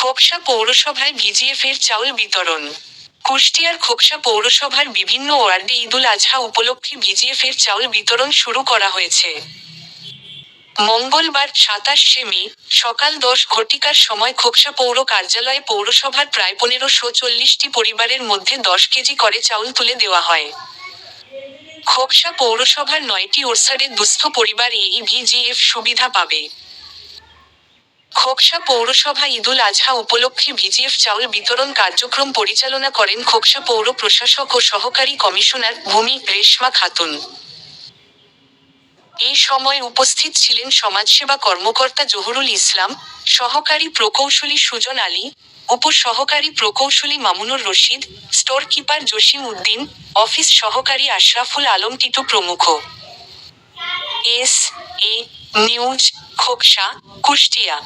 খোকসা পৌরসভায় ভিজিএফের চাউল বিতরণ। কুষ্টিয়ার খোপসা পৌরসভার বিভিন্ন ওয়ার্ডে ঈদুল আজহা উপলক্ষে ভিজিএফের চাউল বিতরণ শুরু করা হয়েছে। মঙ্গলবার সাতাশে মে সকাল দশ ঘটিকার সময় খোকসা পৌর কার্যালয়ে পৌরসভার প্রায় পনেরোশো চল্লিশটি পরিবারের মধ্যে দশ কেজি করে চাউল তুলে দেওয়া হয়। খোকসা পৌরসভার নয়টি ওরসারে দুস্থ পরিবার এই ভিজিএফ সুবিধা পাবে। খোকসা পৌরসভা ঈদুল আজহা উপলক্ষে ভিজিএফ চাউল বিতরণ কার্যক্রম পরিচালনা করেন খোকসা পৌর প্রশাসক ও সহকারী কমিশনার ভূমি রেশমা খাতুন। এই সময় উপস্থিত ছিলেন সমাজসেবা কর্মকর্তা জহুরুল ইসলাম, সহকারী প্রকৌশলী সুজন আলী, উপসহকারী প্রকৌশলী Mamunur Rashid store keeper Jashim Uddin, office সহকারী আশরাফুল আলম টিটু প্রমুখ। S A news Khoksa Kushtia